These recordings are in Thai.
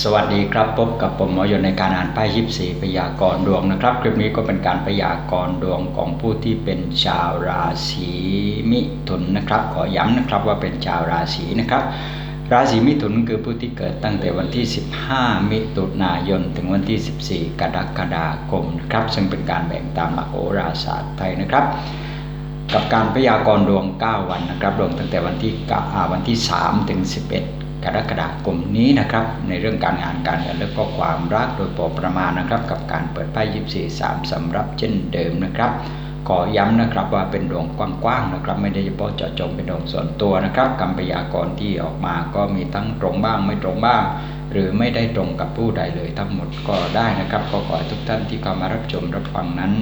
สวัสดีครับพบกับผมหมอยนในการอ่านไพ่ยิปสีพยากรณ์ดวงนะครับ คลิปนี้ก็เป็นการพยากรณ์ดวงของผู้ที่เป็นชาวราศีมิถุนนะครับ ขอย้ำนะครับว่าเป็นชาวราศีนะครับ ราศีมิถุนคือผู้ที่เกิดตั้งแต่วันที่ 15 มิถุนายน ถึงวันที่ 14 กรกฎาคมนะครับ ซึ่งเป็นการแบ่งตามหลักโหราศาสตร์ไทยนะครับกับการพยากรณ์ดวง 9 วันนะครับ ดวงตั้งแต่วันที่วันที่ 3 ถึง 11 กรกฎาคมนี้นะครับ ในเรื่องการงานการเงินและก็ความรักโดยพอประมาณนะครับ กับการเปิดไพ่ยิปซีสามสำหรับเช่นเดิมนะครับ ขอย้ำนะครับว่าเป็นดวงกว้างๆนะครับ ไม่ได้เฉพาะเจาะจงเป็นดวงส่วนตัวนะครับคำพยากรณ์ที่ออกมาก็มีทั้งตรงบ้างไม่ตรงบ้าง หรือไม่ได้ตรงกับผู้ใดเลยทั้งหมดก็ได้นะครับ ก็ขอให้ทุกท่านที่เข้ามารับชมรับฟังนั้น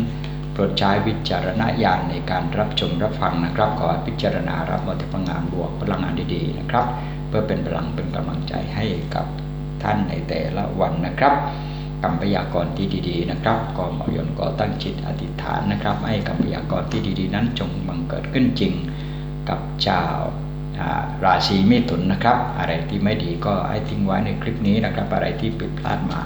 โปรดใช้วิจารณญาณในการรับชมรับฟังนะครับ ขอพิจารณารับมาถึงพลังงานบวกพลังงานดีๆนะครับ พื่อเป็นพลังเป็นกำลังใจให้กับท่านในแต่ละวันนะครับคำพยากรณ์ที่ดีๆนะครับก็หมอยนก็ตั้งจิตอธิษฐานนะครับ ให้คำพยากรณ์ที่ดีๆ นั้นจงบังเกิดขึ้นจริงกับชาวราศีมิถุนนะครับ อะไรที่ไม่ดีก็ให้ทิ้งไว้ในคลิปนี้นะครับ อะไรที่ผิดพลาดมา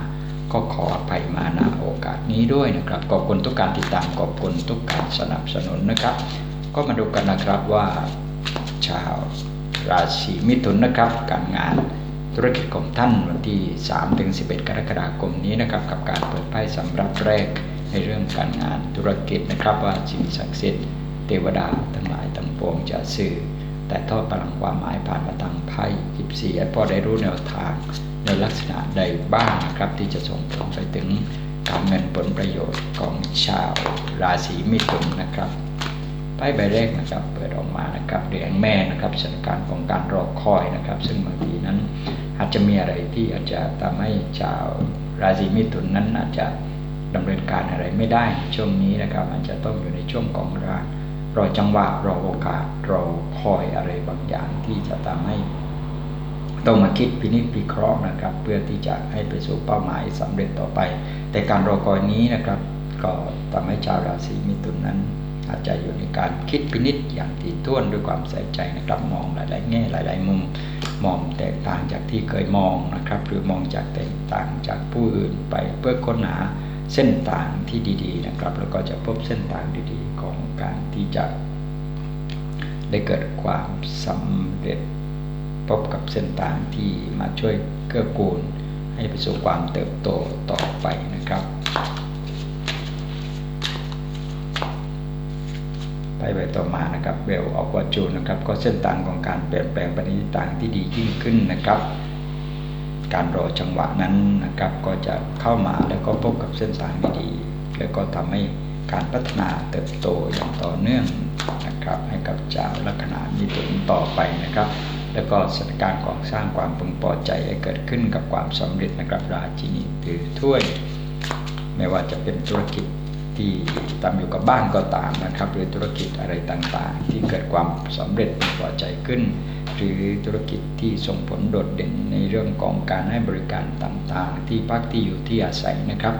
ก็ขออภัยมาณโอกาสนี้ด้วยนะครับขอบคุณทุกการติดตามขอบคุณทุกการสนับสนุนนะครับ ก็มาดูกันนะครับว่าชาว ราศีมิถุนนะครับการงานธุรกิจของท่านวันที่ 3 ถึง 11 กรกฎาคมนี้นะครับ กับการเปิดไพ่สำหรับแรกในเรื่องการงานธุรกิจนะครับ ว่าสิ่งศักดิ์สิทธิ์เทวดาทั้งหลายทั้งปวงจะสื่อ แต่ทอดพลังความหมายผ่านมาทางไพ่ยิบสี่ให้พ่อได้รู้แนวทางในลักษณะใดบ้างนะครับ ที่จะส่งผลไปถึงการเงินผลประโยชน์ของชาวราศีมิถุนนะครับ ไพ่ใบแรกนะครับเปิดออกมานะครับเหรียญแม่นะครับสถานการณ์ของการรอคอยนะครับ ซึ่งบางทีนั้นอาจจะมีอะไรที่อาจจะทำให้ชาวราศีมิถุนนั้นอาจจะดำเนินการอะไรไม่ได้ช่วงนี้นะครับอาจจะต้องอยู่ในช่วงของรารอจังหวะรอโอกาสรอคอยอะไรบางอย่างที่จะทำให้ต้องมาคิดพินิจพิเคราะห์นะครับ เพื่อที่จะให้ไปสู่เป้าหมายสำเร็จต่อไป แต่การรอคอยนี้นะครับ ก็ทำให้ชาวราศีมิถุนนั้น อาจจะอยู่ในการคิดพินิจอย่างถี่ถ้วนด้วยความใส่ใจนะครับมองหลาย ๆ แง่หลาย ๆ มุมมองแตกต่างจากที่เคยมองนะครับ หรือมองจากแตกต่างจากผู้อื่นไปเพื่อค้นหาเส้นทางที่ดี ๆ นะครับ แล้วก็จะพบเส้นทางดีๆ ของการที่จะ ได้เกิดความสำเร็จพบกับเส้นทางที่มาช่วยเกื้อกูล ให้ไปสู่ความเติบโตต่อไปนะครับ ไปไปต่อมานะครับเบลออกวาจูนะครับก็เส้นทางของการเปลี่ยนแปลงปณิต่างที่ดียิ่งขึ้นนะครับ การรอจังหวะนั้นนะครับ ก็จะเข้ามาแล้วก็พบกับเส้นทางดีๆแล้วก็ทำให้การพัฒนาเติบโตอย่างต่อเนื่องนะครับ ให้กับเจ้าลัคนามีถุนต่อไปนะครับ แล้วก็สถานการณ์ของสร้างความพึงพอใจให้เกิดขึ้นกับความสำเร็จนะครับราชินีถือถ้วย ไม่ว่าจะเป็นธุรกิจ ที่ทำอยู่กับบ้านก็ตามนะครับหรือธุรกิจอะไรต่างๆ ที่เกิดความสำเร็จพอใจขึ้น หรือธุรกิจที่ส่งผลโดดเด่นในเรื่องของการให้บริการต่างๆ ที่พักที่อยู่ที่อาศัยนะครับ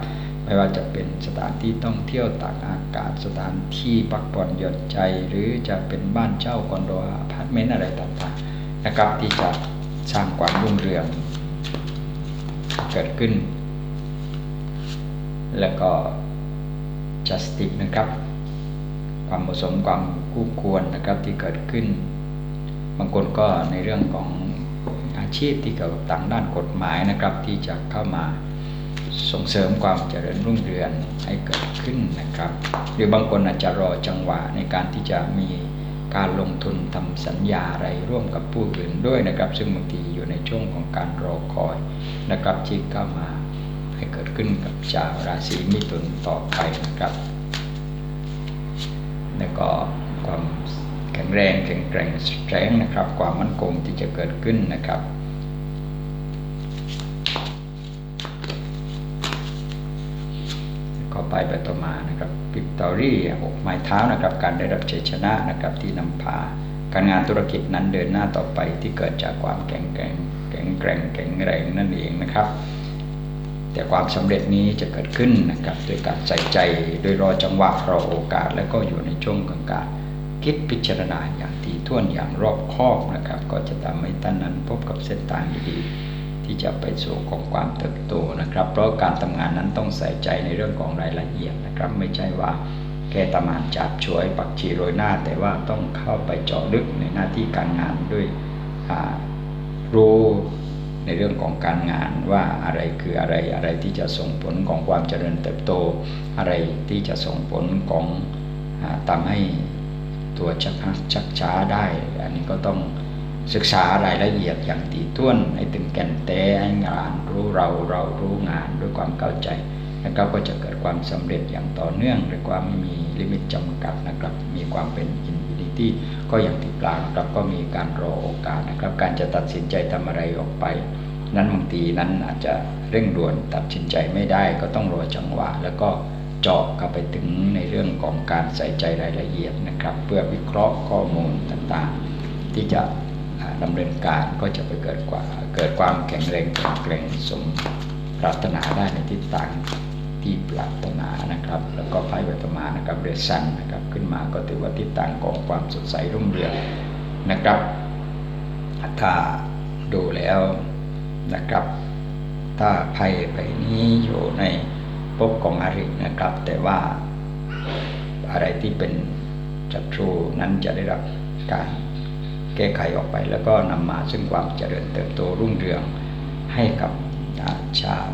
ไม่ว่าจะเป็นสถานที่ท่องเที่ยวต่างอากาศสถานที่พักผ่อนหย่อนใจ หรือจะเป็นบ้านเช่าคอนโดอพาร์ตเมนต์อะไรต่างๆนะครับที่จะสร้างความรุ่งเรืองเกิดขึ้น แล้วก็ justice นะครับ ความเหมาะสมความคู่ควรนะครับที่เกิดขึ้น บางคนก็ในเรื่องของอาชีพที่เกี่ยวกับต่างด้านกฎหมายนะครับ ที่จะเข้ามาส่งเสริมความเจริญรุ่งเรืองให้เกิดขึ้นนะครับ หรือบางคนอาจจะรอจังหวะในการที่จะมีการลงทุนทำสัญญาอะไรร่วมกับผู้อื่นด้วยนะครับ ซึ่งบางทีอยู่ในช่วงของการรอคอยนะครับที่เข้ามา ให้เกิดขึ้นกับชาวราศีมิถุนต่อไปนะครับ แล้วก็ความแข็งแรงแข็งแกร่งแรงนะครับ ความมั่นคงที่จะเกิดขึ้นนะครับก็ไปไปต่อมานะครับวิกตอรี่อกไม้เท้านะครับ การได้รับชัยชนะนะครับที่นำพาการงานธุรกิจนั้นเดินหน้าต่อไปที่เกิดจากความแข็งแกร่งแข็งแกร่งแข็งแรงนั่นเองนะครับ แต่ความสำเร็จนี้จะเกิดขึ้นนะครับโดยการใส่ใจโดยรอจังหวะรอโอกาส และก็อยู่ในช่วงของการคิดพิจารณาอย่างถี่ถ้วนอย่างรอบคอบนะครับ ก็จะทำให้ท่านนั้นพบกับเส้นทางดีๆที่จะไปสู่ของความเติบโตนะครับ เพราะการทำงานนั้นต้องใส่ใจในเรื่องของรายละเอียดนะครับ ไม่ใช่ว่าแค่ตำงานจับช่วยปักชีโรยหน้า แต่ว่าต้องเข้าไปเจาะลึกในหน้าที่การงานด้วยรู้ ในเรื่องของการงานว่าอะไรคืออะไรอะไรที่จะส่งผลของความเจริญเติบโต อะไรที่จะส่งผลของทำให้ตัวชักชักช้าได้ อันนี้ก็ต้องศึกษารายละเอียดอย่างตีท้วนให้ถึงแก่นแท้งานรู้เราเรารู้งานด้วยความเข้าใจนะครับก็จะเกิดความสำเร็จอย่างต่อเนื่องหรือความไม่มีลิมิตจำกัดนะครับ มีความเป็นอิน ฟินิตี้ก็อย่างที่กล่าวนะครับก็มีการรอโอกาสนะครับ การจะตัดสินใจทำอะไรออกไป นั้นบางทีนั้นอาจจะเร่งด่วนตัดสินใจไม่ได้ก็ต้องรอจังหวะ แล้วก็เจาะเข้าไปถึงในเรื่องของการใส่ใจรายละเอียดนะครับ เพื่อวิเคราะห์ข้อมูลต่างๆ ที่จะดำเนินการก็จะไปเกิดกว่าเกิดความแข็งแรงแข็งแกรงสมปรารถนาได้ในทิศทาง ที่ปรารถนานะครับ แล้วก็ไพ่ใบประมานะครับเรซันนะครับขึ้นมาก็ถือว่าทิศทางของความสดใสรุ่งเรืองนะครับ ถ้าดูแล้วนะครับ ถ้าไพ่ใบนี้อยู่ในภพของอรินะครับ แต่ว่าอะไรที่เป็นจัตรูนั้นจะได้รับการแก้ไขออกไป แล้วก็นำมาซึ่งความเจริญเติบโตรุ่งเรืองให้กับชาว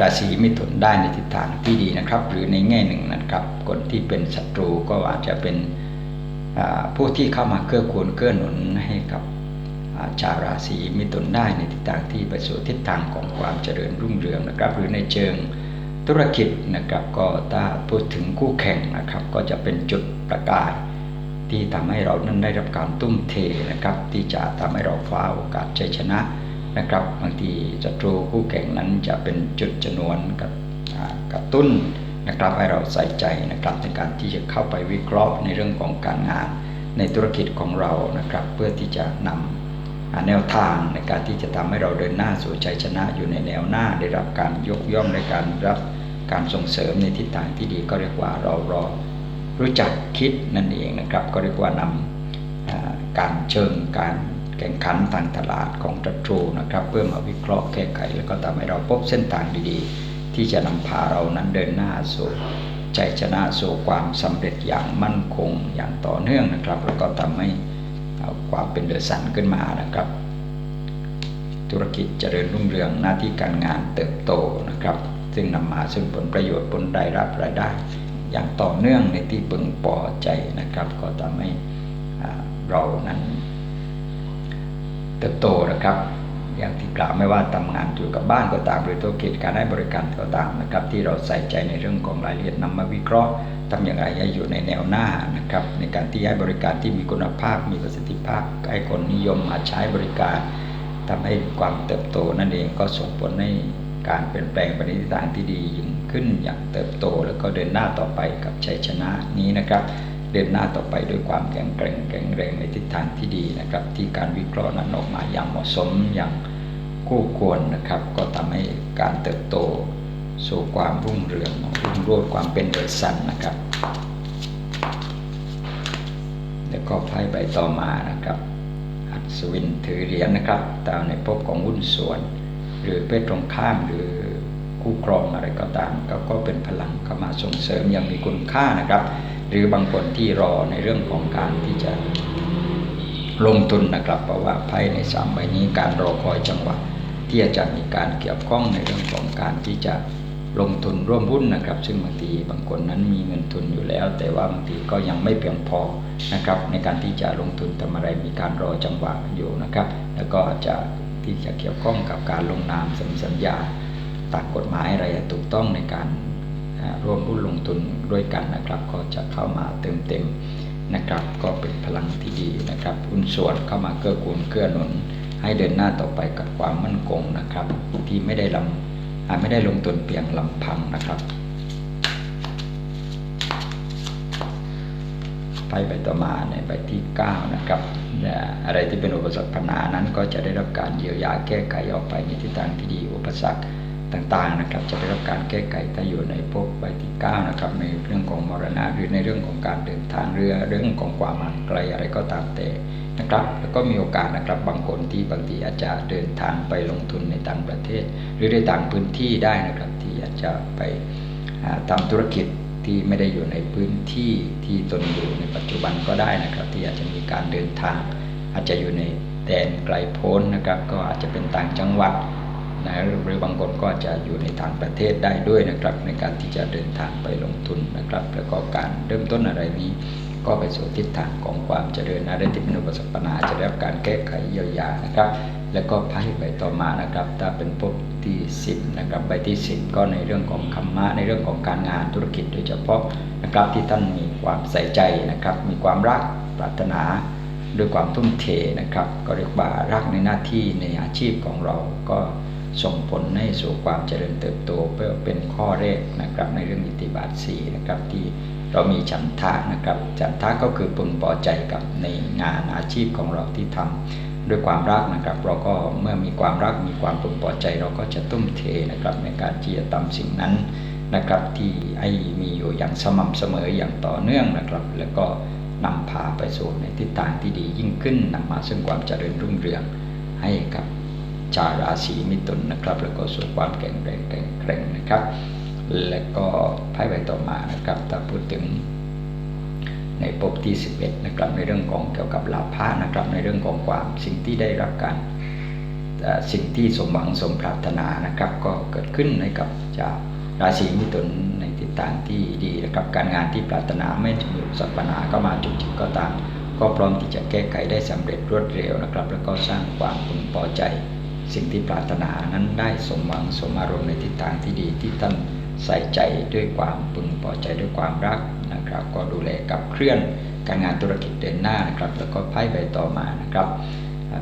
ราศีมิถุนได้ในทิศทางที่ดีนะครับ หรือในแง่หนึ่งนะครับ คนที่เป็นศัตรูก็อาจจะเป็นผู้ที่เข้ามาเกื้อกูลเกื้อหนุนให้กับชาวราศีมิถุนได้ในทิศทางที่ไปสู่ทิศทางของความเจริญรุ่งเรืองนะครับ หรือในเชิงธุรกิจนะครับ ก็ถ้าพูดถึงคู่แข่งนะครับ ก็จะเป็นจุดประกายที่ทำให้เรานั้นได้รับการตุ้มเทนะครับ ที่จะทำให้เราฟ้าโอกาสชัยชนะ นะครับ บางทีศัตรูคู่แข่งนั้นจะเป็นจุดจนวนกับกระตุ้นนะครับให้เราใส่ใจนะครับในการที่จะเข้าไปวิเคราะห์ในเรื่องของการงานในธุรกิจของเรานะครับ เพื่อที่จะนำแนวทางในการที่จะทำให้เราเดินหน้าสู่ชัยชนะอยู่ในแนวหน้าได้รับการยกย่องในการรับการส่งเสริมในทิศทางที่ดีก็เรียกว่าเรารอรู้จักคิดนั่นเองนะครับ ก็เรียกว่านำการเชิงการ แข่งขันทางตลาดของตรูนะครับ เพื่อมาวิเคราะห์แก้ไข แล้วก็ทำให้เราพบเส้นทางดีๆ ที่จะนำพาเรานั้นเดินหน้าสู่ใจชนะสู่ความสำเร็จอย่างมั่นคงอย่างต่อเนื่องนะครับ แล้วก็ทำให้ความเป็นเดือดสันขึ้นมานะครับ ธุรกิจเจริญรุ่งเรืองหน้าที่การงานเติบโตนะครับ ซึ่งนำมาซึ่งผลประโยชน์ผลได้รับรายได้ อย่างต่อเนื่องในที่พึงพอใจนะครับ ก็ทำให้เรานั้น เติบโตนะครับ อย่างที่กล่าวไม่ว่าทำงานอยู่กับบ้านก็ตามหรือธุรกิจการให้บริการก็ตามนะครับ ที่เราใส่ใจในเรื่องของรายละเอียดนำมาวิเคราะห์ทำอย่างไรให้อยู่ในแนวหน้านะครับในการที่ให้บริการที่มีคุณภาพ มีประสิทธิภาพให้คนนิยมมาใช้บริการทำให้ความเติบโตนั่นเองก็ส่งผลให้การเปลี่ยนแปลงไปในทิศทางที่ดียิ่งขึ้นอย่างเติบโต แล้วก็เดินหน้าต่อไปกับชัยชนะนี้นะครับ เดินหน้าต่อไปด้วยความแข็งแกร่งแข็งแรงในทิศทางที่ดีนะครับ ที่การวิเคราะห์นั้นออกมาอย่างเหมาะสมอย่างคู่ควรนะครับ ก็ทำให้การเติบโตสู่ความรุ่งเรืองรุ่งโรจน์ความเป็นเดสันนะครับ แล้วก็ไพ่ใบต่อมานะครับ อัศวินถือเหรียญนะครับตามในภพของหุ้นส่วน หรือเพศตรงข้ามหรือคู่ครองอะไรก็ตาม ก็ก็เป็นพลังเข้ามาส่งเสริมอย่างมีคุณค่านะครับ หรือบางคนที่รอในเรื่องของการที่จะลงทุนนะครับเพราะว่าไพ่ในสามใบนี้การรอคอยจังหวะที่จะมีการเกี่ยวข้องในเรื่องของการที่จะลงทุนร่วมหุ้นนะครับ ซึ่งบางทีบางคนนั้นมีเงินทุนอยู่แล้ว แต่ว่าบางทีก็ยังไม่เพียงพอนะครับ ในการที่จะลงทุนทำอะไรมีการรอจังหวะอยู่นะครับ แล้วก็จะที่จะเกี่ยวข้องกับการลงนามสัญญาตามกฎหมายอะไรถูกต้องในการ ร่วมหุ้นลงทุนด้วยกันนะครับ ก็จะเข้ามาเติมเต็มนะครับ ก็เป็นพลังที่ดีนะครับหุ้นส่วนเข้ามาเกื้อกูลเกื้อหนุน ให้เดินหน้าต่อไปกับความมั่นคงนะครับ ที่ไม่ได้ลำไม่ได้ลงทุนเพียงลำพังนะครับไปไปต่อมาในใบที่ 9 นะครับ อะไรที่เป็นอุปสรรคปัญหานั้นก็จะได้รับการเยียวยาแก้ไขออกไปในทิศทางที่ดีอุปสรรค ต่างๆนะครับ จะได้รับการแก้ไขถ้าอยู่ในภพใบที่9นะครับในเรื่องของมรณะหรือในเรื่องของการเดินทางเรือเรื่องของความห่างไกลอะไรก็ตามแต่นะครับแล้วก็มีโอกาสนะครับบางคนที่บางทีอาจจะเดินทางไปลงทุนในต่างประเทศ หรือในต่างพื้นที่ได้นะครับ ที่อาจจะไปอ่าทำธุรกิจที่ไม่ได้อยู่ในพื้นที่ที่ตนอยู่ในปัจจุบันก็ได้นะครับ ที่อาจจะมีการเดินทาง อาจจะอยู่ในแดนไกลโพ้นนะครับ ก็อาจจะเป็นต่างจังหวัด นะหรือบางคนก็จะอยู่ในต่างประเทศได้ด้วยนะครับ ในการที่จะเดินทางไปลงทุนนะครับ แล้วก็การเริ่มต้นอะไรนี้ ก็ไปสู่ทิศทางของความเจริญอะไรที่เป็นอุปสรรคปัญหาจะได้รับการแก้ไขเยียวยานะครับ แล้วก็ไพ่ใบต่อมานะครับ ถ้าเป็นภพที่ 10นะครับใบที่ 10 ก็ในเรื่องของคำมะในเรื่องของการงานธุรกิจโดยเฉพาะนะครับที่ท่านมีความใส่ใจนะครับ มีความรักปรารถนาด้วยความทุ่มเทนะครับ ก็เรียกว่ารักในหน้าที่ในอาชีพของเราก็ ส่งผลให้สู่ความเจริญเติบโตเพื่อเป็นข้อแรกนะครับในเรื่องอิทธิบาทสีนะครับที่เรามีฉันทะนะครับฉันทะก็คือพึงพอใจกับในงานอาชีพของเราที่ทำด้วยความรักนะครับ เราก็เมื่อมีความรักมีความพึงพอใจ เราก็จะทุ่มเทนะครับในการที่จะทำสิ่งนั้นนะครับที่ให้มีอยู่อย่างสม่ำเสมออย่างต่อเนื่องนะครับ แล้วก็นำพาไปสู่ในทิศทางที่ดียิ่งขึ้นนำมาซึ่งความเจริญรุ่งเรืองให้กับ ชาวราศีมิถุนนะครับ แล้วก็สู่ความแข็งแรงแข็งแกร่งนะครับ แล้วก็ไพ่ใบต่อมานะครับถ้าพูดถึงในภพที่ 11นะครับในเรื่องของเกี่ยวกับลาภะนะครับในเรื่องของความสิ่งที่ได้รับการสิ่งที่สมหวังสมปรารถนานะครับ ก็เกิดขึ้นให้กับชาวราศีมิถุนในทิศทางที่ดีนะครับการงานที่ปรารถนาไม่มีอุปสรรคปัญหาก็มาจุกจิกก็ตาม ก็พร้อมที่จะแก้ไขได้สำเร็จรวดเร็วนะครับ แล้วก็สร้างความพึงพอใจ สิ่งที่ปรารถนานั้นได้สมหวังสมอารมณ์ในทิศทางที่ดีที่ท่านใส่ใจด้วยความพึงพอใจด้วยความรักนะครับ ก็ดูแลกับเคลื่อนการงานธุรกิจเดินหน้านะครับ แล้วก็ไพ่ใบต่อมานะครับ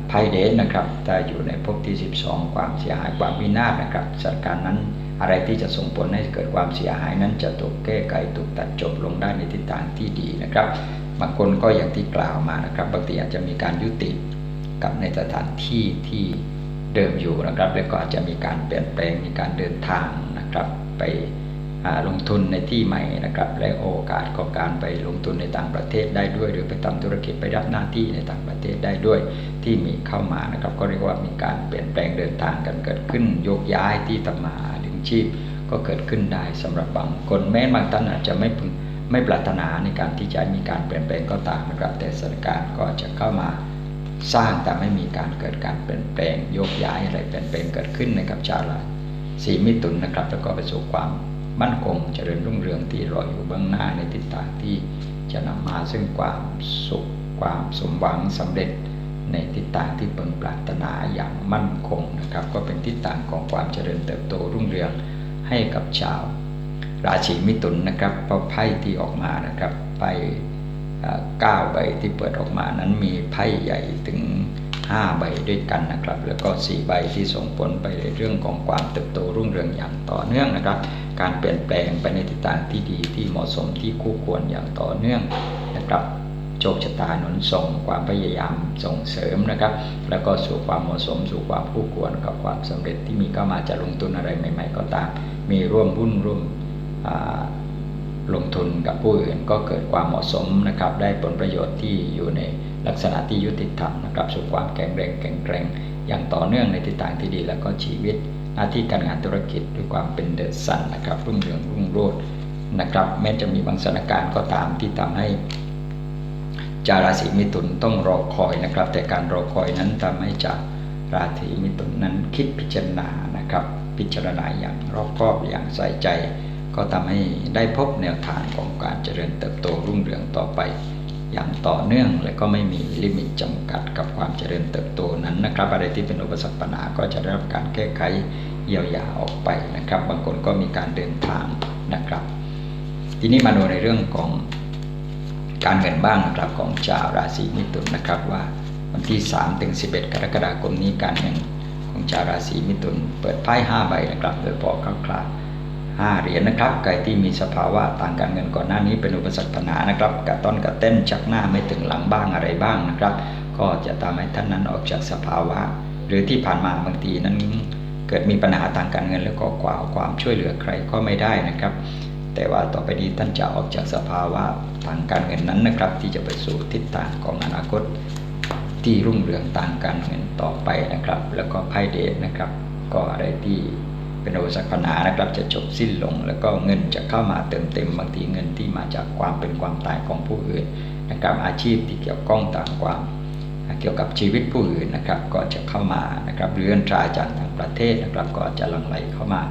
ไพ่เดนนะครับถ้าอยู่ในภพที่ 12 ความเสียหายความวินาศนะครับสถานการณ์นั้นอะไรที่จะส่งผลให้เกิดความเสียหายนั้นจะถูกแก้ไขถูกตัดจบลงได้ในทิศทางที่ดีนะครับ บางคนก็อย่างที่กล่าวมานะครับบางทีอาจจะมีการยุติกับในสถานที่ที่ เดิมอยู่นะครับ แล้วก็อาจจะมีการเปลี่ยนแปลงมีการเดินทางนะครับ ไปลงทุนในที่ใหม่นะครับ และโอกาสของการไปลงทุนในต่างประเทศได้ด้วย หรือไปทำธุรกิจไปรับหน้าที่ในต่างประเทศได้ด้วย ที่มีเข้ามานะครับ ก็เรียกว่ามีการเปลี่ยนแปลงเดินทางกันเกิดขึ้นโยกย้ายที่ทำมาหาเลี้ยงชีพ ก็เกิดขึ้นได้สำหรับบางคนแม้บางท่านอาจจะไม่ไม่ปรารถนาในการที่จะมีการเปลี่ยนแปลงก็ตามนะครับแต่สถานการณ์ก็จะเข้ามา สร้างแต่ไม่มีการเกิดการเปลี่ยนแปลงโยกย้ายอะไรเปลี่ยนแปลงเกิดขึ้นนะครับชาวราศีมิถุนนะครับ แล้วก็ไปสู่ความมั่นคงเจริญรุ่งเรืองที่รออยู่เบื้องหน้าในทิศทางที่จะนำมาซึ่งความสุขความสมหวังสำเร็จในทิศทางที่เปิงปรารถนาอย่างมั่นคงนะครับ ก็เป็นทิศทางของความเจริญเติบโตรุ่งเรืองให้กับชาว ราศีมิถุนนะครับเพราะไพ่ที่ออกมานะครับไพ่ ก้าใบที่เปิดออกมานั้นมีไพ่ใหญ่ถึง 5 ใบด้วยกันนะครับ แล้วก็ 4 ใบที่ส่งผลไปในเรื่องของความเติบโตรุ่งเรืองอย่างต่อเนื่องนะครับ การเปลี่ยนแปลงไปในทิศทางที่ดีที่เหมาะสมที่คู่ควรอย่างต่อเนื่องนะครับโชคชะตาหนุนส่งความพยายามส่งเสริมนะครับ แล้วก็สู่ความเหมาะสม สู่ความคู่ควรกับความสำเร็จที่มีเข้ามาจะลงทุนอะไรใหม่ ๆ ก็ตาม มีร่วมหุ้นร่วมอ่า ลงทุนกับผู้อื่นก็เกิดความเหมาะสมนะครับ ได้ผลประโยชน์ที่อยู่ในลักษณะที่ยุติธรรมนะครับสู่ความแข็งแรงแข็งแกร่ง อย่างต่อเนื่องในทิศทางที่ดี แล้วก็ชีวิตหน้าที่การงานธุรกิจด้วยความเป็นเดอะซันนะครับรุ่งเรืองรุ่งโรจน์นะครับ แม้จะมีบางสถานการณ์ก็ตามที่ทำให้จาราศีมิถุนต้องรอคอยนะครับ แต่การรอคอยนั้นทำให้จาราศีมิถุนนั้นคิดพิจารณานะครับ พิจารณาอย่างรอบคอบอย่างใส่ใจ ก็ทำให้ได้พบแนวทางของการเจริญเติบโตรุ่งเรืองต่อไป อย่างต่อเนื่องและก็ไม่มีลิมิตจำกัดกับความเจริญเติบโตนั้นนะครับ อะไรที่เป็นอุปสรรคปัญหาก็จะได้รับการแก้ไขเยียวยาออกไปนะครับ บางคนก็มีการเดินทางนะครับ ทีนี้มาดูในเรื่องของการเงินบ้างนะครับของชาวราศีมิถุนนะครับว่าวันที่3ถึง11 กรกฎาคมนี้การเงินของชาวราศีมิถุนเปิดไพ่5ใบนะครับโดยพอคร่าวๆ 5เหรียญนะครับ ใครที่มีสภาวะทางการเงินก่อนหน้านี้เป็นอุปสรรคปัญหานะครับกระต้อนกระเต้นชักหน้าไม่ถึงหลังบ้างอะไรบ้างนะครับ ก็จะทำให้ท่านนั้นออกจากสภาวะ หรือที่ผ่านมาบางทีนั้น เกิดมีปัญหาทางการเงินแล้วก็กว่าความช่วยเหลือใครก็ไม่ได้นะครับ แต่ว่าต่อไปนี้ท่านจะออกจากสภาวะทางการเงินนั้นนะครับ ที่จะไปสู่ทิศทางของอนาคต ที่รุ่งเรืองต่างกันเงินต่อไปนะครับ แล้วก็ไพ่เดชนะครับ ก็อะไรที่ เป็นโอสักปัญหานะครับ จะจบสิ้นลง แล้วก็เงินจะเข้ามาเติมเต็มบางทีเงินที่มาจากความเป็นความตายของผู้อื่นนะครับอาชีพที่เกี่ยวข้องต่างความเกี่ยวกับชีวิตผู้อื่นนะครับ ก็จะเข้ามานะครับเรือนตราจากต่างประเทศนะครับ ก็จะหลั่งไหลเข้ามา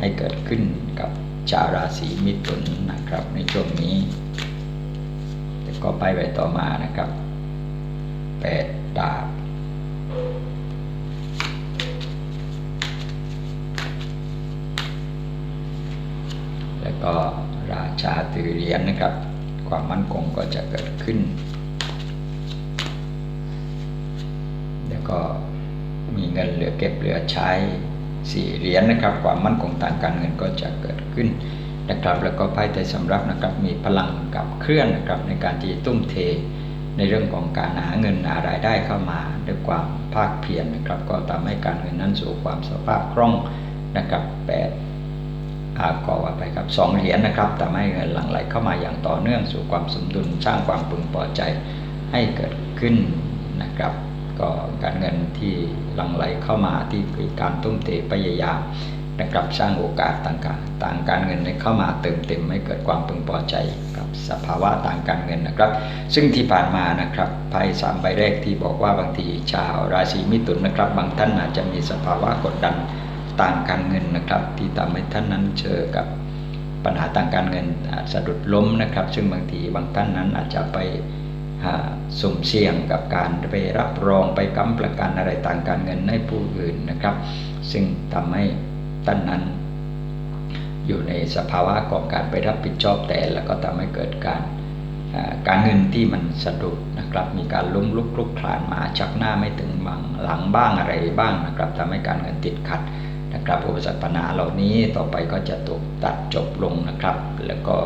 ให้เกิดขึ้นกับชาวราศีมิถุนนะครับ ในช่วงนี้ก็ไปไปต่อมานะครับแปดดาบ แล้วก็ราชาตือเหรียญนะครับ ความมั่นคงก็จะเกิดขึ้น แล้วก็มีเงินเหลือเก็บเหลือใช้สี่เหรียญนะครับ ความมั่นคงทางการเงินก็จะเกิดขึ้นนะครับ แล้วก็ไพ่ไตรสำรับนะครับมีพลังกับเคลื่อนนะครับในการที่ตุ้มเทในเรื่องของการหาเงินหารายได้เข้ามาด้วยความภาคเพียรนะครับ ก็ทำให้การเงินนั้นสู่ความสภาพคล่องนะครับแปด อาก็ว่าไปครับสองเหรียญนะครับทำให้เงินหลั่งไหลเข้ามาอย่างต่อเนื่องสู่ความสมดุลสร้างความพึงพอใจให้เกิดขึ้นนะครับ ก็การเงินที่หลั่งไหลเข้ามาที่มีการตุ้มเตพยายามนะครับสร้างโอกาสต่างๆต่างการเงินให้เข้ามาเติมเต็มให้เกิดความพึงพอใจกับสภาวะต่างการเงินนะครับ ซึ่งที่ผ่านมานะครับไพ่สามใบแรกที่บอกว่าบางทีชาวราศีมิถุนนะครับ บางท่านอาจจะมีสภาวะกดดัน ต่างการเงินนะครับ ที่ทำให้ท่านนั้นเจอกับปัญหาต่างการเงินสะดุดล้มนะครับ ซึ่งบางทีบางท่านนั้นอาจจะไปสุ่มเสี่ยงกับการไปรับรองไปกำประกันอะไรต่างการเงินให้ผู้อื่นนะครับ ซึ่งทำให้ท่านนั้น อยู่ในสภาวะของการไปรับผิดชอบแต่แล้วก็ทำให้เกิดการการเงินที่มันสะดุดนะครับ มีการล้มลุกคลุกคลานมาชักหน้าไม่ถึงบังหลังบ้างอะไรบ้างนะครับทำให้การเงินติดขัด นะครับอุปสรรคปัญหาเหล่านี้ต่อไปก็จะถูกตัดจบลงนะครับ แล้วก็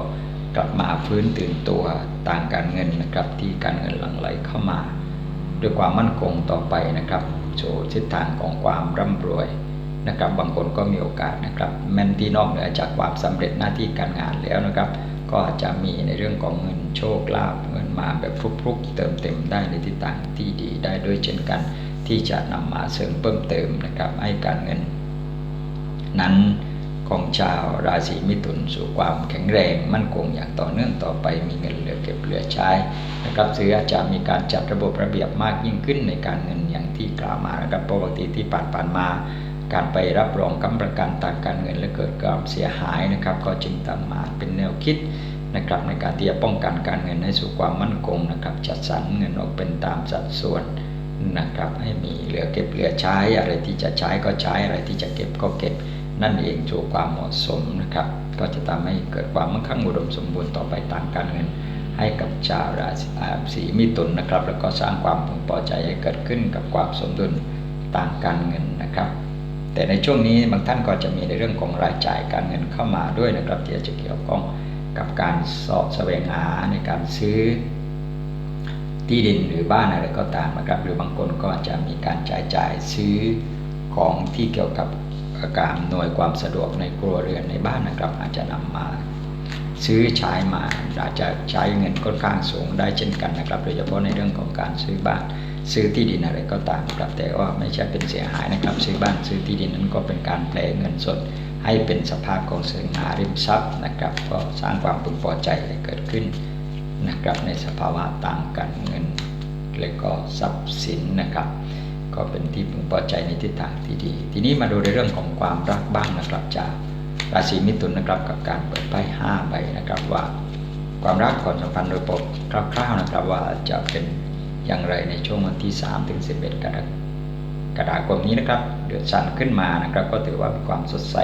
กลับมาฟื้นตื่นตัวต่างการเงินนะครับ ที่การเงินหลั่งไหลเข้ามา ด้วยความมั่นคงต่อไปนะครับโชว์ทิศทางของความร่ำรวยนะครับบางคนก็มีโอกาสนะครับแม้นที่นอกเหนือจากความสำเร็จหน้าที่การงานแล้วนะครับ ก็จะมีในเรื่องของเงินโชคลาภเงินมาแบบฟลุกๆเติมเต็มได้ในทิศทางที่ดีได้ด้วยเช่นกัน ที่จะนำมาเสริมเพิ่มเติมนะครับให้การเงิน นั้นของชาวราศีมิถุนสู่ความแข็งแรงมั่นคงอย่างต่อเนื่องต่อไปมีเงินเหลือเก็บเหลือใช้นะครับซื้ออาจจะมีการจัดระบบระเบียบมากยิ่งขึ้นในการเงินอย่างที่กล่าวมานะครับปกติที่ผ่านผ่านมา การไปรับรองกำประกันต่างการเงินและเกิดความเสียหายนะครับ ก็จึงตามมาเป็นแนวคิดนะครับในการที่จะป้องกันการเงินให้สู่ความมั่นคงนะครับจัดสรรเงินออกเป็นตามสัดส่วนนะครับให้มีเหลือเก็บเหลือใช้อะไรที่จะใช้ก็ใช้อะไรที่จะเก็บก็เก็บ นั่นเองสู่ความเหมาะสมนะครับ ก็จะทำให้เกิดความมั่งคั่งอุดมสมบูรณ์ต่อไปตามการเงิน ให้กับชาวราศีมิถุนนะครับ แล้วก็สร้างความพึงพอใจให้เกิดขึ้นกับความสมดุลต่างการเงินนะครับ แต่ในช่วงนี้บางท่านก็จะมีในเรื่องของรายจ่ายการเงินเข้ามาด้วยนะครับที่จะเกี่ยวข้องกับการสอบแสวงหาในการซื้อที่ดินหรือบ้านอะไรก็ตามนะครับ หรือบางคนก็จะมีการจ่ายจ่ายซื้อของที่เกี่ยวกับ อาการหน่วยความสะดวกในครัวเรือนในบ้านนะครับ อาจจะนำมา ซื้อใช้มาอาจจะใช้เงินค่อนข้างสูงได้เช่นกันนะครับ โดยเฉพาะในเรื่องของการซื้อบ้านซื้อที่ดินอะไรก็ตามครับแต่ว่าไม่ใช่เป็นเสียหายนะครับ ซื้อบ้านซื้อที่ดินนั้นก็เป็นการแปลเงินสด ให้เป็นสภาพของสินหาริมทรัพย์นะครับ ก็สร้างความพึงพอใจให้เกิดขึ้นนะครับในสภาวะต่างกันเงินและก็ทรัพย์สินนะครับ ก็เป็นที่พึงพอใจในทิศทางที่ดี ทีนี้มาดูในเรื่องของความรักบ้างนะครับจากราศีมิถุนนะครับกับการเปิดไพ่ห้าใบนะครับว่า ความรักความสัมพันธ์โดยปกคร่าวๆนะครับว่าจะเป็นอย่างไรในช่วงวันที่3ถึง11กรกฎาคมนี้นะครับ เดือดสั่นขึ้นมานะครับ ก็ถือว่ามีความสดใส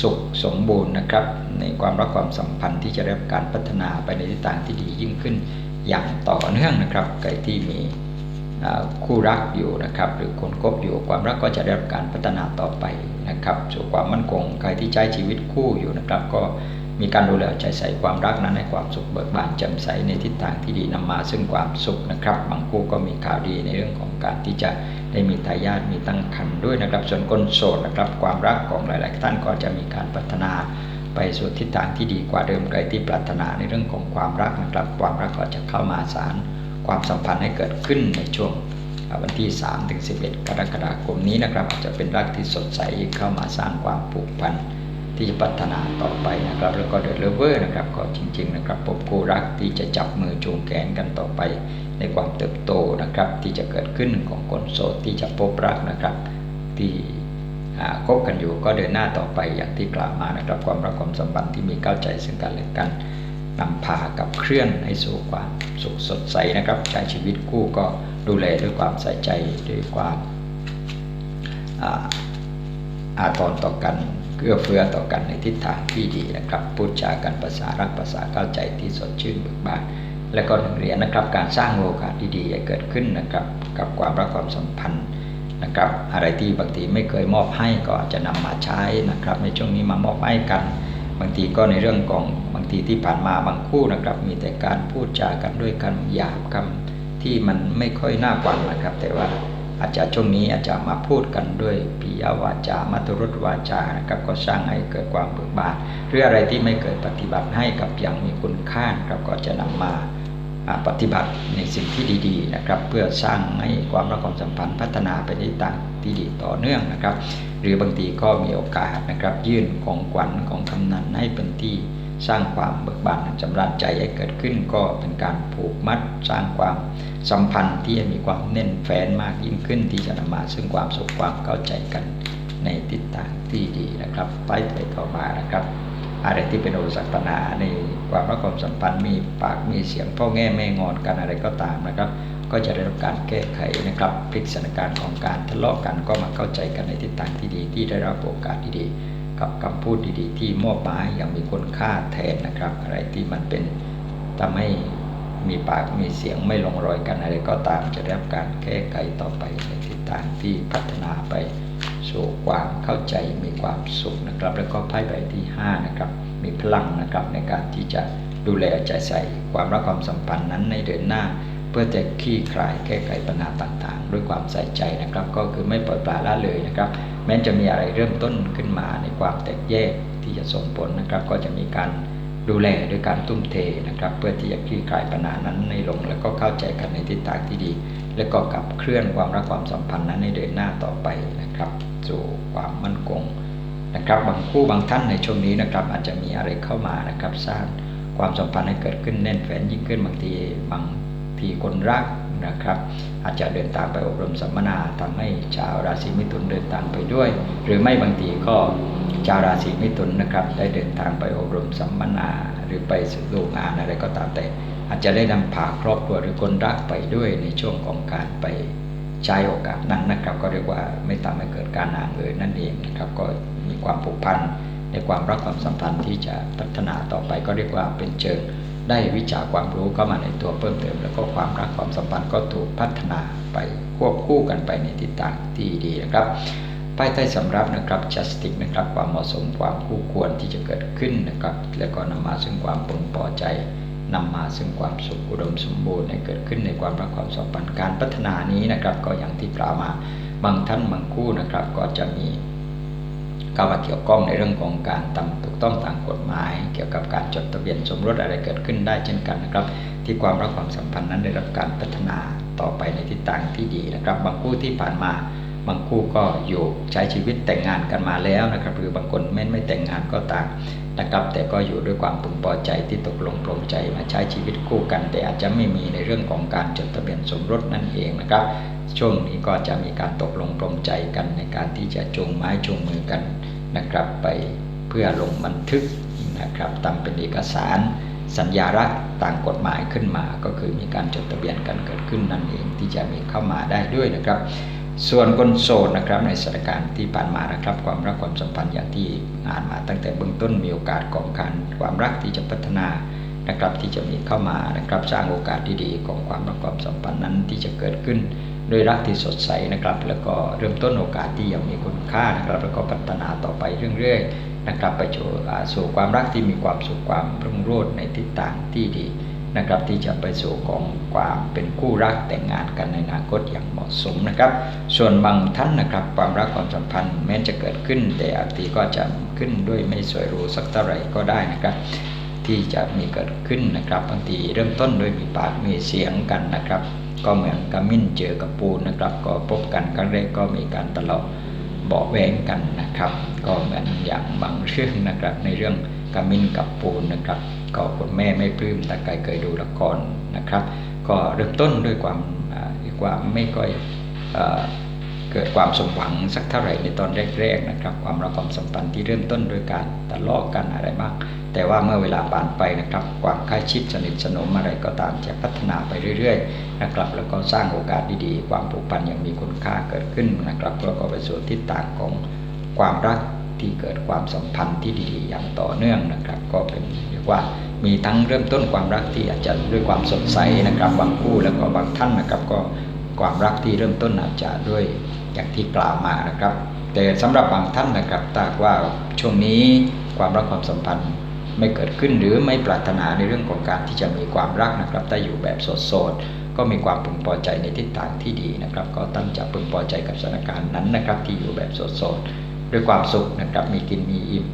สุขสมบูรณ์นะครับ ในความรักความสัมพันธ์ที่จะได้รับการพัฒนาไปในทิศทางที่ดียิ่งขึ้นอย่างต่อเนื่องนะครับใครที่มี คู่รักอยู่นะครับ หรือคนคบอยู่ความรักก็จะได้รับการพัฒนาต่อไปนะครับสู่ความมั่นคงใครที่ใช้ชีวิตคู่อยู่นะครับ ก็มีการดูแลใจใส่ความรักนั้นในความสุขเบิกบานแจ่มใสในทิศทางที่ดีนำมาซึ่งความสุขนะครับ บางคู่ก็มีข่าวดีในเรื่องของการที่จะได้มีทายาทมีตั้งครรภ์ด้วยนะครับ ส่วนคนโสดนะครับ ความรักของหลาย ๆ ท่านก็จะมีการพัฒนาไปสู่ทิศทางที่ดีกว่าเดิมใครที่ปรารถนาในเรื่องของความรักนะครับ ความรักก็จะเข้ามาสาร ความสัมพันธ์ให้เกิดขึ้นในช่วงวันที่ 3 ถึง 11 กรกฎาคมนี้นะครับอาจจะเป็นรักที่สดใสเข้ามาสร้างความผูกพันที่จะพัฒนาต่อไปนะครับ แล้วก็เดอะเลเวอร์นะครับก็จริง ๆ นะครับพบคู่รักที่จะจับมือจูงแขนกันต่อไป ในความเติบโตนะครับ ที่จะเกิดขึ้นของคนโสดที่จะพบรักนะครับ ที่คบกันอยู่ก็เดินหน้าต่อไปอย่างที่กล่าวมานะครับ ความรักความสัมพันธ์ที่มีเข้าใจซึ่งกันและกัน นำพากับเคลื่อนให้สู่ความสุขสดใสนะครับ ใช้ชีวิตคู่ก็ดูแลด้วยความใส่ใจด้วยความอาทรต่อกันเกื้อเฟื้อต่อกันในทิศทางที่ดีนะครับพูดจากันภาษารักภาษาเข้าใจที่สดชื่นเบิกบานและก็หนึ่งเหรียญนะครับ การสร้างโอกาสดีๆให้เกิดขึ้นนะครับ กับความรักความสัมพันธ์นะครับ อะไรที่บางทีไม่เคยมอบให้ก็อาจจะนำมาใช้นะครับ ในช่วงนี้มามอบให้กัน บางทีก็ในเรื่องของ ทีที่ผ่านมาบางคู่นะครับ มีแต่การพูดจากันด้วยคำหยาบคำที่มันไม่ค่อยน่าฟังนะครับ แต่ว่าอาจจะช่วงนี้อาจจะมาพูดกันด้วยปิยวาจามัตุรสวาจานะครับก็สร้างให้เกิดความเบิกบานหรืออะไรที่ไม่เคยปฏิบัติให้กับอย่างมีคุณค่านะครับก็จะนำมาอ่าปฏิบัติในสิ่งที่ดีๆนะครับ เพื่อสร้างให้ความรักความสัมพันธ์พัฒนาไปในทางที่ดีต่อเนื่องนะครับ หรือบางทีก็มีโอกาสนะครับ ยื่นของขวัญของคำนันให้เป็นที่ สร้างความเบิกบานจำราญใจให้เกิดขึ้นก็เป็นการผูกมัดสร้างความสัมพันธ์ที่จะมีความแน่นแฟ้นมากยิ่งขึ้น ที่จะนำมาซึ่งความสุขความเข้าใจกันในทิศทางที่ดีนะครับไปไปเข้ามานะครับอะไรที่เป็นอุปสรรคปัญหาในความรักความสัมพันธ์มีปากมีเสียงพ่อแง่แม่งอนกันอะไรก็ตามนะครับ ก็จะได้รับการแก้ไขนะครับพลิกสถานการณ์ของการทะเลาะกันก็มาเข้าใจกันในทิศทางที่ดี ที่ได้รับโอกาสที่ดี กับคำพูดดีๆ ที่มอบหมายอย่างมีคุณค่าแทนนะครับ อะไรที่มันเป็นทำให้มีปากมีเสียงไม่ลงรอยกันอะไรก็ตามจะได้รับการแก้ไขต่อไปในทิศทางที่พัฒนาไปสู่ความเข้าใจมีความสุขนะครับ แล้วก็ไพ่ใบที่5นะครับมีพลังนะครับในการที่จะดูแลใจใส่ความรักความสัมพันธ์นั้นในเดินหน้า เพื่อจะคลี่คลายแก้ไขปัญหาต่างๆ ด้วยความใส่ใจนะครับ ก็คือไม่ปล่อยปละละเลยนะครับ แม้จะมีอะไรเริ่มต้นขึ้นมาในความแตกแยกที่จะส่งผลนะครับ ก็จะมีการดูแลด้วยการทุ่มเทนะครับ เพื่อที่จะคลี่คลายปัญหานั้นในลง แล้วก็เข้าใจกันในทิศทางที่ดี และก็กับเคลื่อนความรักความสัมพันธ์นั้นในเดินหน้าต่อไปนะครับ สู่ความมั่นคงนะครับ บางคู่บางท่านในช่วงนี้นะครับ อาจจะมีอะไรเข้ามานะครับ สร้างความสัมพันธ์ให้เกิดขึ้นแน่นแฟ้นยิ่งขึ้นบางทีบางทีคนรัก นะครับ อาจจะเดินทางไปอบรมสัมมนาทำให้ชาวราศีมิถุนเดินทางไปด้วย หรือไม่บางทีก็ชาวราศีมิถุนนะครับ ได้เดินทางไปอบรมสัมมนา หรือไปสู่งงานอะไรก็ตามแต่ อาจจะได้นำพาครอบครัวหรือคนรักไปด้วยในช่วงของการไปใช้โอกาสนั้นนะครับ ก็เรียกว่าไม่ทำให้เกิดการห่างเหินนั่นเองนะครับก็มีความผูกพันในความรักความสัมพันธ์ที่จะพัฒนาต่อไปก็เรียกว่าเป็นเชิง ได้วิชาความรู้เข้ามาในตัวเพิ่มเติม แล้วก็ความรักความสัมพันธ์ก็ถูกพัฒนาไปควบคู่กันไปในทิศทางที่ดีนะครับไพ่ใต้สำรับนะครับจัสติกนะครับความเหมาะสมความคู่ควรที่จะเกิดขึ้นนะครับ แล้วก็นำมาซึ่งความพึงพอใจนำมาซึ่งความสุขอุดมสมบูรณ์ในเกิดขึ้นในความรักความสัมพันธ์การพัฒนานี้นะครับ ก็อย่างที่กล่าวมาบางท่านบางคู่นะครับ ก็จะมี เข้ามาเกี่ยวข้องในเรื่องของการทำถูกต้องตามกฎหมาย เกี่ยวกับการจดทะเบียนสมรสอะไรเกิดขึ้นได้เช่นกันนะครับ ที่ความรักความสัมพันธ์นั้นได้รับการพัฒนาต่อไปในทิศทางที่ดีนะครับ บางคู่ที่ผ่านมาบางคู่ก็อยู่ใช้ชีวิตแต่งงานกันมาแล้วนะครับหรือบางคนไม่ไม่แต่งงานก็ต่ามนะครับแต่ก็อยู่ด้วยความพึงพอใจที่ตกลงปลงใจมาใช้ชีวิตคู่กัน แต่อาจจะไม่มีในเรื่องของการจดทะเบียนสมรสนั่นเองนะครับ ช่วงนี้ก็จะมีการตกลงปลงใจกันในการที่จะจูงไม้จูงมือกันนะครับ ไปเพื่อลงบันทึกนะครับตามเป็นเอกสารสัญญารักต่างกฎหมายขึ้นมา ก็คือมีการจดทะเบียนกันเกิดขึ้นนั่นเองที่จะมีเข้ามาได้ด้วยนะครับ ส่วนคนโสดนะครับในสถานการณ์ที่ผ่านมานะครับ ความรักความสัมพันธ์อย่างที่อ่านมาตั้งแต่เบื้องต้นมีโอกาสของการความรักที่จะพัฒนานะครับที่จะมีเข้ามานะครับสร้างโอกาสที่ดีของความรักความสัมพันธ์นั้นที่จะเกิดขึ้น ด้วยรักที่สดใสนะครับ แล้วก็เริ่มต้นโอกาสที่ยังมีคุณค่านะครับ แล้วก็พัฒนาต่อไปเรื่อยๆนะครับไปสู่ความรักที่มีความสุขความรุ่งโรจน์ในทิศทางที่ดีนะครับที่จะไปสู่ของความเป็นคู่รักแต่งงานกันในอนาคตอย่างเหมาะสมนะครับ ส่วนบางท่านนะครับความรักความสัมพันธ์แม้จะเกิดขึ้น แต่อาทีก็จะขึ้นด้วยไม่สวยหรูสักเท่าไหร่ก็ได้นะครับ ที่จะมีเกิดขึ้นนะครับบางทีเริ่มต้นโดยมีปากมีเสียงกันนะครับ ก็เหมือนกระมิ้นเจอกับปูนนะครับ ก็พบกันครั้งแรกก็มีการทะเลาะเบาะแวงกันนะครับ ก็เหมือนอย่างบางเรื่องนะครับ ในเรื่องกระมิ้นกับปูนนะครับ ก็คุณแม่ไม่ปลื้มแต่ใครเคยดูละครนะครับ ก็เริ่มต้นด้วยความอ่าเรียกว่าไม่ค่อย เกิดความสมหวังสักเท่าไหร่ในตอนแรกๆนะครับ ความรักความสัมพันธ์ที่เริ่มต้นโดยการทะเลาะกันอะไรบ้างแต่ว่าเมื่อเวลาผ่านไปนะครับ ความใกล้ชิดสนิทสนมอะไรก็ตามจะพัฒนาไปเรื่อยๆนะครับ แล้วก็สร้างโอกาสดีๆ ความผูกพันอย่างมีคุณค่าเกิดขึ้นนะครับแล้วก็ไปสู่ทิศทางของความรักที่เกิดความสัมพันธ์ที่ดีๆอย่างต่อเนื่องนะครับ ก็เป็นเรียกว่ามีทั้งเริ่มต้นความรักที่อาจจะด้วยความสดใสนะครับบางคู่แล้วก็บางท่านนะครับก็ความรักที่เริ่มต้นอาจจะด้วย อย่างที่กล่าวมานะครับ แต่สำหรับบางท่านนะครับถ้ากว่าช่วงนี้ความรักความสัมพันธ์ไม่เกิดขึ้นหรือไม่ปรารถนาในเรื่องของการที่จะมีความรักนะครับถ้าอยู่แบบโสดๆก็มีความพึงพอใจในทิศทางที่ดีนะครับ ก็ตั้งจะพึงพอใจกับสถานการณ์นั้นนะครับ ที่อยู่แบบโสดๆด้วยความสุขนะครับมีกินมีอิ่ม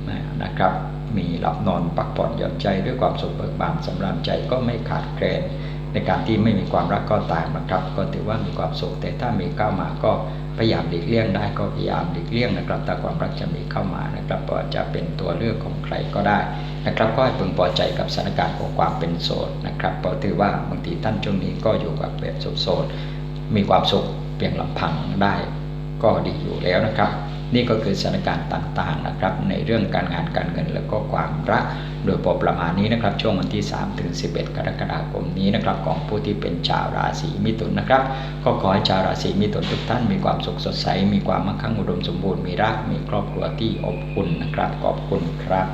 นะครับ มีหลับนอนพักผ่อนหย่อนใจด้วยความสุขเบิกบานสำราญใจก็ไม่ขาดแคลน ในการที่ไม่มีความรักก็ตามนะครับ ก็ถือว่ามีความสุขแต่ถ้ามีเข้ามาก็พยายามหลีกเลี่ยงได้ก็พยายามหลีกเลี่ยงนะครับถ้าความรักจะมีเข้ามานะครับก็จะเป็นตัวเลือกของใครก็ได้นะครับก็ให้พึงพอใจกับสถานการณ์ของความเป็นโสดนะครับเพราะถือว่าบางทีท่านช่วงนี้ก็อยู่กับแบบโสดๆมีความสุขเพียงลำพังได้ก็ดีอยู่แล้วนะครับ นี่ก็คือสถานการณ์ต่างๆนะครับในเรื่องการงานการเงินแล้วก็ความรักโดยประมาณนี้นะครับ ช่วงวันที่ 3 ถึง 11 กรกฎาคมนี้นะครับของผู้ที่เป็นชาวราศีมิถุนนะครับ ก็ขอให้ชาวราศีมิถุนทุกท่านมีความสุขสดใส มีความมั่งคั่งอุดมสมบูรณ์มีรักมีครอบครัวที่อบอุ่นนะครับขอบคุณครับ